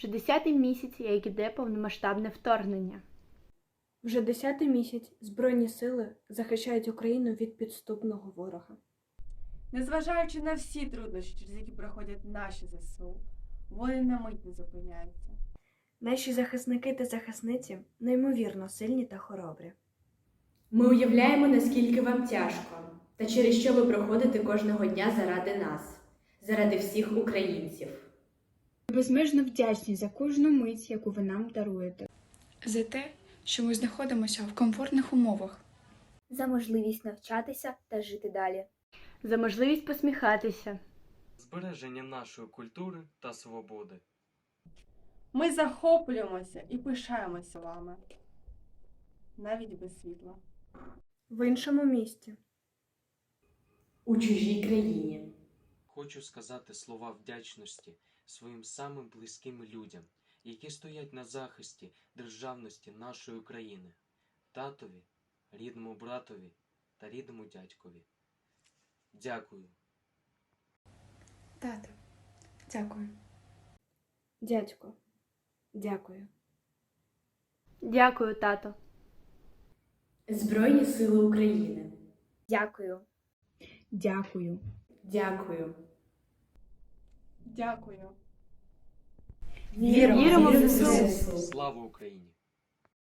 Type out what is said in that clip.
Вже десятий місяць, як іде повномасштабне вторгнення. Вже десятий місяць Збройні сили захищають Україну від підступного ворога. Незважаючи на всі труднощі, через які проходять наші ЗСУ, вони на мить не зупиняються. Наші захисники та захисниці неймовірно сильні та хоробрі. Ми уявляємо, наскільки вам тяжко, та через що ви проходите кожного дня заради нас, заради всіх українців. Безмежно вдячні за кожну мить, яку ви нам даруєте. за те, що ми знаходимося в комфортних умовах. за можливість навчатися та жити далі. За можливість посміхатися. збереження нашої культури та свободи. Ми захоплюємося і пишаємося вами, навіть без світла. В іншому місті. У чужій країні. Хочу сказати слова вдячності своїм самим близьким людям, які стоять на захисті державності нашої країни, татові, рідному братові та рідному дядькові. Дякую. Тато, дякую. Дядько, дякую. Дякую, тато. Збройні Сили України. Дякую. Дякую. Дякую. Дякую. Віримо, в. ЗСУ. Слава Україні!